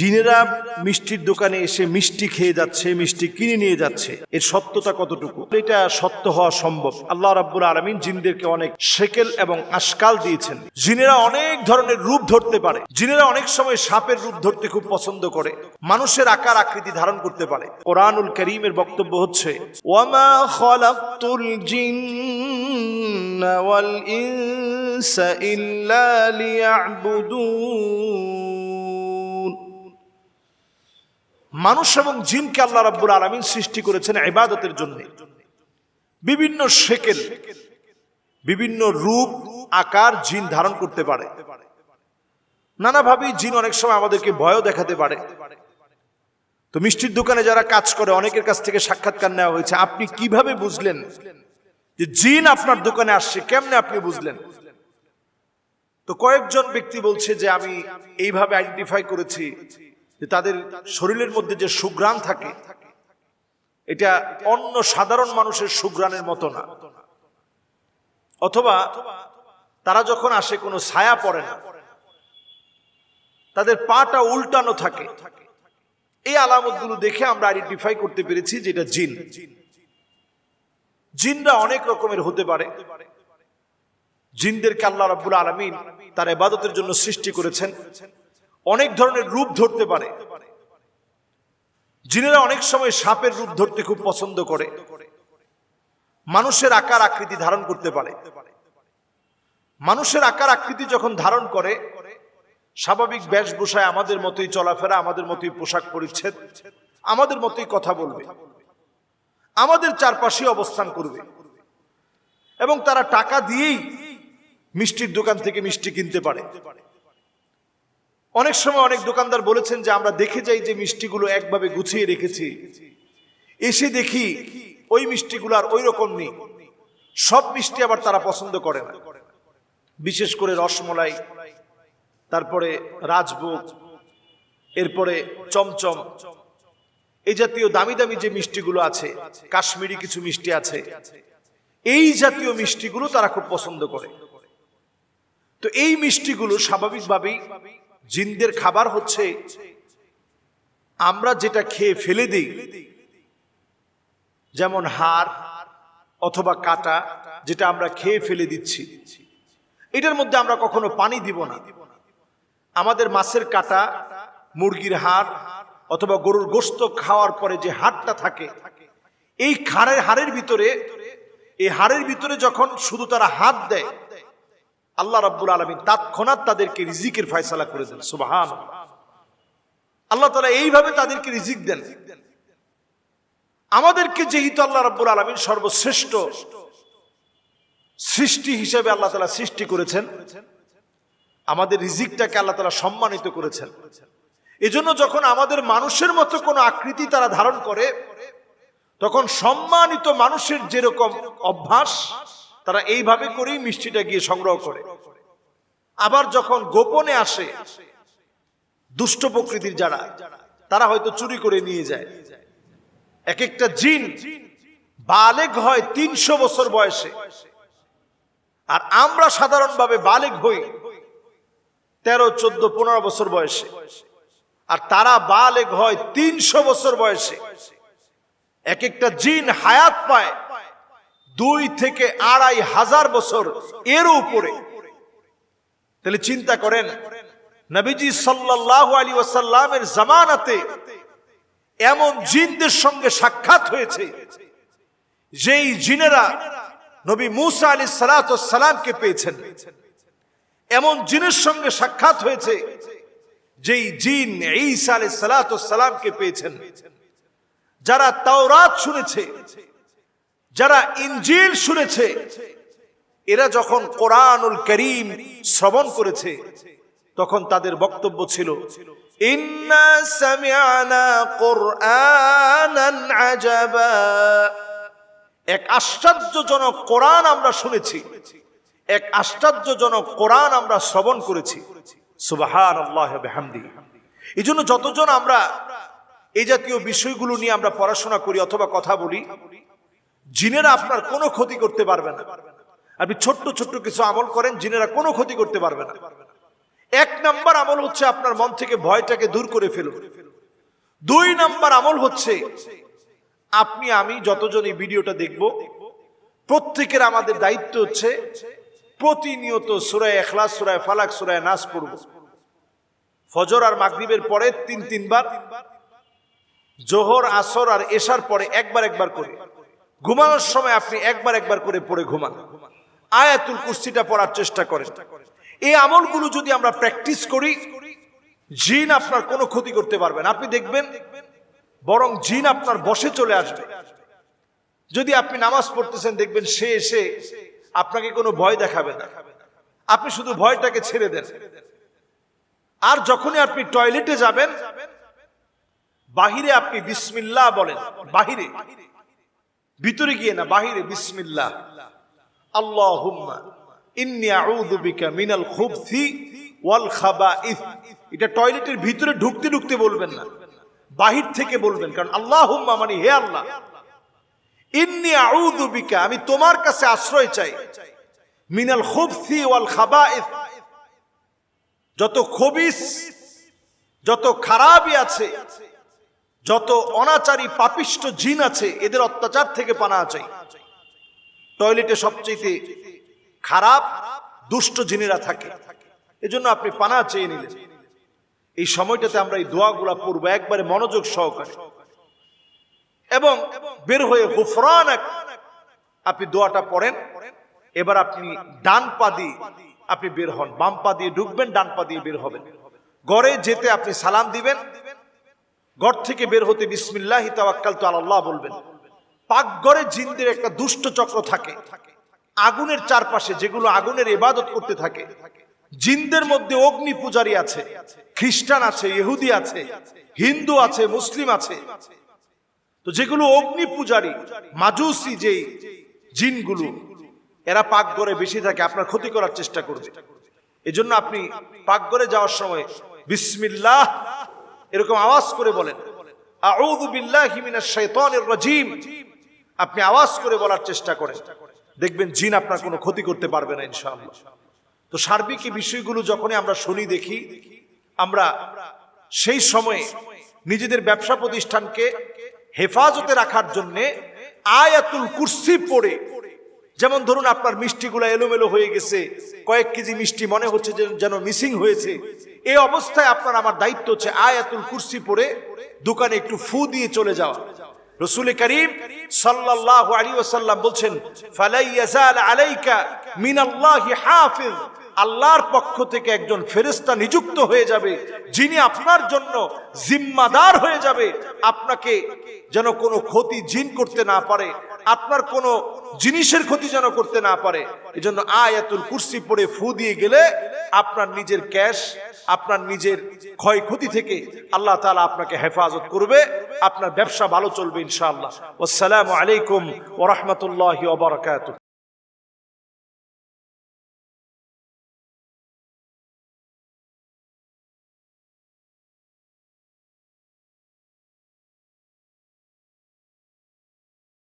জিনেরা মিষ্টির দোকানে এসে মিষ্টি খেয়ে যাচ্ছে, মিষ্টি কিনে নিয়ে যাচ্ছে। এর সত্যতা কতটুকু? এটা সত্য হওয়া সম্ভব। আল্লাহ রাব্বুল আলমিন জিনদেরকে অনেক শেকেল এবং আশকাল দিয়েছেন। জিনেরা অনেক ধরনের রূপ ধরতে পারে। জিনেরা অনেক সময় সাপের রূপ ধরতে খুব পছন্দ করে। মানুষের আকার আকৃতি ধারণ করতে পারে। কোরআনুল করিমের বক্তব্য হচ্ছে, ওয়ামা ওয়াল ইনসা ইল্লা লিয়াবুদুন। মানুষ এবং জিনকে আল্লাহ রাব্বুল আলামিন সৃষ্টি করেছেন ইবাদতের জন্য। বিভিন্ন শেকেল বিভিন্ন রূপ, আকার, জিন ধারণ করতে পারে। নানাভাবেই জিন অনেক সময় আমাদেরকে ভয়ও দেখাতে পারে। তো মিষ্টির দোকানে যারা কাজ করে, অনেকের কাছ থেকে সাক্ষাৎকার নেওয়া হয়েছে। আপনি কীভাবে বুঝলেন যে জিন আপনার দোকানে আসছে? কেমনে আপনি বুঝলেন? তো কয়েকজন ব্যক্তি বলছে যে, আমি এইভাবে আইডেন্টিফাই করেছি যে তাদের শরীরের মধ্যে যে সুগ্রাণ থাকে, এটা অন্য সাধারণ মানুষের সুগ্রাণের মতো না। অথবা তারা যখন আসে, কোনো ছায়া পড়ে না, তাদের পাটা উল্টানো থাকে। এই আলামতগুলো দেখে আমরা আইডেন্টিফাই করতে পেরেছি যে এটা জিন। জিনরা অনেক রকমের হতে পারে। জিনদেরকে আল্লাহ রাব্বুল আলামিন তার ইবাদতের জন্য সৃষ্টি করেছেন। অনেক ধরনের রূপ ধরতে পারে। জিনেরা অনেক সময় সাপের রূপ ধরতে খুব পছন্দ করে। মানুষের আকার আকৃতি ধারণ করতে পারে। মানুষের আকার আকৃতি যখন ধারণ করে, স্বাভাবিক বেশভূষায় আমাদের মতোই চলাফেরা, আমাদের মতোই পোশাক পরিচ্ছেদ, আমাদের মতোই কথা বলবে। আমাদের চারপাশে অবস্থান করবে। এবং তারা টাকা দিয়েই মিষ্টির দোকান থেকে মিষ্টি কিনতে পারে। অনেক সময় অনেক দোকানদার বলেছেন যে আমরা দেখে যাই যে মিষ্টিগুলো একভাবে গুছিয়ে রেখেছি। এসে দেখি ওই মিষ্টিগুলো আর ওই রকম নেই। সব মিষ্টি আবার তারা পছন্দ করে না। বিশেষ করে রসমলাই, তারপরে রাজভোগ, এরপরে চমচম। এই জাতীয় দামি দামি যে মিষ্টিগুলো আছে, কাশ্মীরি কিছু মিষ্টি আছে, এই জাতীয় মিষ্টিগুলো তারা খুব পছন্দ করে। তো এই মিষ্টিগুলো স্বাভাবিকভাবেই জিনদের খাবার হচ্ছে আমরা যেটা খেয়ে ফেলে দিই, যেমন হাড় অথবা কাটা, যেটা আমরা খেয়ে ফেলে দিচ্ছি। এটার মধ্যে আমরা কখনো পানি দিব না। আমাদের মাছের কাটা, মুরগির হাড় অথবা গরুর গোস্ত খাওয়ার পরে যে হাড়টা থাকে, এই খাড়ের হাড়ের ভিতরে, এই হাড়ের ভিতরে যখন শুধু তারা হাত দেয় আল্লাহ রাব্বুল আলমী তৎক্ষণাৎ তাদেরকে রিজিকের ফয়সালা করে দেন সুবাহান আল্লাহ তালা এইভাবে তাদেরকে রিজিক দেন। আমাদেরকে যেহেতু আল্লাহ রাব্বুল আলমীর সর্বশ্রেষ্ঠ সৃষ্টি হিসেবে আল্লাহ তালা সৃষ্টি করেছেন, আমাদের রিজিকটাকে আল্লাহ তালা সম্মানিত করেছেন। এজন্য যখন আমাদের মানুষের মতো কোনো আকৃতি তারা ধারণ করে, তখন সম্মানিত মানুষের যেরকম অভ্যাস তারা এইভাবে করেই মিষ্টিটা গিয়ে সংগ্রহ করে। আবার যখন গোপনে আসে দুষ্ট প্রকৃতির যারা, তারা হয়তো চুরি করে নিয়ে যায়। এক একটা জিন বালেক হয় তিনশো বছর বয়সে। আর আমরা সাধারণভাবে বালেগ হই তেরো, চোদ্দ, পনেরো বছর বয়সে। আর তারা বালেগ হয় তিনশো বছর বয়সে। এক একটা জিন হায়াত পায় দুই থেকে আড়াই হাজার বছর এর উপরে। তাহলে চিন্তা করেন, নবীজি সাল্লাহ আলী ওয়াসাল্লামের জামানাতে এমন জিনদের সঙ্গে সাক্ষাৎ হয়েছে, যেই জিনেরা নবী মুসা আলী সালাতামকে পেয়েছেন। এমন জিনের সঙ্গে সাক্ষাৎ হয়েছে, যেই জিন ঈসা আলী সালাতামকে পেয়েছেন। যারা তাওরাত শুনেছে যারা ইঞ্জিল শুনেছে, এরা যখন কোরআনুল করিম শ্রবণ করেছে, তখন তাদের বক্তব্য ছিল এক আশ্চর্যজনক কোরআন আমরা শুনেছি, এক আশ্চর্যজনক কোরআন আমরা শ্রবণ করেছি। এই জন্য যতজন আমরা এই জাতীয় বিষয়গুলো নিয়ে আমরা পড়াশোনা করি অথবা কথা বলি জিনেরা আপনার কোনো ক্ষতি করতে পারবে না। আপনি ছোট্ট ছোট্ট কিছু আমল করেন, জিনেরা কোনো ক্ষতি করতে পারবে না। এক নাম্বার আমল হচ্ছে আপনার মন থেকে ভয়টাকে দূর করে ফেলুন। দুই নাম্বার আমল হচ্ছে, আপনি, আমি যতজন এই ভিডিওটা দেখব, প্রত্যেকের আমাদের দায়িত্ব হচ্ছে প্রতিনিয়ত সুরায় এখলাস সুরায় ফালাক সুরায় নাচ পড়ব। ফজর আর মাগরিবের পরে তিন, তিনবার, জোহর, আসর আর এশার পরে একবার একবার করে। ঘুমানোর সময় আপনি একবার একবার করে পড়ে ঘুমান। আয়াতুল কুস্তিটা পড়ার চেষ্টা করেন। এই আমলগুলো যদি আমরা প্র্যাকটিস করি, জিন আপনার কোনো ক্ষতি করতে পারবেন আপনি দেখবেন, বরং জিন আপনার বসে চলে আসবে। যদি আপনি নামাজ পড়তেছেন, দেখবেন সে এসে আপনাকে কোনো ভয় দেখাবে না। আপনি শুধু ভয়টাকে ছেড়ে দেন। আর যখনই আপনি টয়লেটে যাবেন, বাহিরে আপনি বিসমিল্লাহ বলেন। বাহিরে। ভিতরে গিয়ে না, বাহিরে, বিসমিল্লাহ। আল্লাহুম্মা ইন্নী আউযু বিকা মিনাল খুবথি ওয়াল খাবাইথ এটা টয়লেটের ভিতরে ঢুকতে ঢুকতে বলবেন না, বাহির থেকে বলবেন, কারণ আল্লাহুম্মা মানে হে আল্লাহ। ইন্নী আউযু বিকা, আমি তোমার কাছে আশ্রয় চাই। মিনাল খুবথি ওয়াল খাবাইথ যত খবিস, যত খারাপই আছে যত অনাচারী পাপিষ্ট জিন আছে, এদের অত্যাচার থেকে পানা চাই টয়লেটে সবচেয়ে খারাপ দুষ্ট জিনেরা থাকে। এজন্য আপনি পানা চেয়ে নিলেন। এই সময়টাতে আমরা এই দোয়াগুলা পড়ব, একবারে মনোযোগ সহকারে। এবং বের হয়ে গুফরান আপনি দোয়াটা পড়েন। এবার আপনি ডান পা দিয়ে আপনি বের হন। বাম পা দিয়ে ঢুকবেন, ডান পা দিয়ে বের হবেন। গড়ে যেতে আপনি সালাম দিবেন। ঘর থেকে বের হতে বিসমিল্লাহ তাওয়াক্কাল তো আল্লাহ বলবেন। পাকঘরে জিনদের একটা দুষ্ট চক্র থাকে। আগুনের চারপাশে যেগুলো আগুনের ইবাদত করতে থাকে। জিনদের মধ্যে অগ্নি পূজারী আছে, খ্রিস্টান আছে, ইহুদি আছে, হিন্দু আছে, মুসলিম আছে। তো যেগুলো অগ্নি পূজারী, মাজুসি যে জিনগুলো, এরা পাকঘরে বেশি থাকে, আপনার ক্ষতি করার চেষ্টা করবে। এজন্য আপনি পাকঘরে যাওয়ার সময় বিসমিল্লাহ এরকম আওয়াজ করে বলেন আপনি আওয়াজ করে বলার চেষ্টা করেন। দেখবেন জিন আপনার কোনো ক্ষতি করতে পারবে না, ইনশাআল্লাহ। তো সার্বিক এই বিষয়গুলো যখনই আমরা শুনি, দেখি, আমরা সেই সময়ে নিজেদের ব্যবসা প্রতিষ্ঠানকে হেফাজতে রাখার জন্য আয়াতুল কুরসি পড়ে। যেমন ধরুন আপনার মিষ্টিগুলো এলোমেলো হয়ে গেছে, কয়েক কেজি মিষ্টি মনে হচ্ছে যেন মিসিং হয়েছে। এই অবস্থায় আপনার আমার দায়িত্ব হচ্ছে আয়াতুল কুরসি পরে দোকানে একটু ফু দিয়ে চলে যাওয়া। রসুল করিম ওয়াসাল্লাম বলছেন আলাইকা হাফিজ। আল্লাহর পক্ষ থেকে একজন ফেরেশতা নিযুক্ত হয়ে যাবে, যিনি আপনার জন্য জিম্মাদার হয়ে যাবে। আপনাকে যেন কোনো ক্ষতি জিন করতে না পারে, আপনার কোনো জিনিসের ক্ষতি যেন করতে না পারে। এজন্য আয়াতুল কুরসি পড়ে ফু দিয়ে গেলে আপনার নিজের ক্যাশ, আপনার নিজের ক্ষয়ক্ষতি থেকে আল্লাহ তালা আপনাকে হেফাজত করবে, আপনার ব্যবসা ভালো চলবে ইনশাআল্লাহ। আসসালামু আলাইকুম ওরহমতুল্লাহ বারাকাতুহু।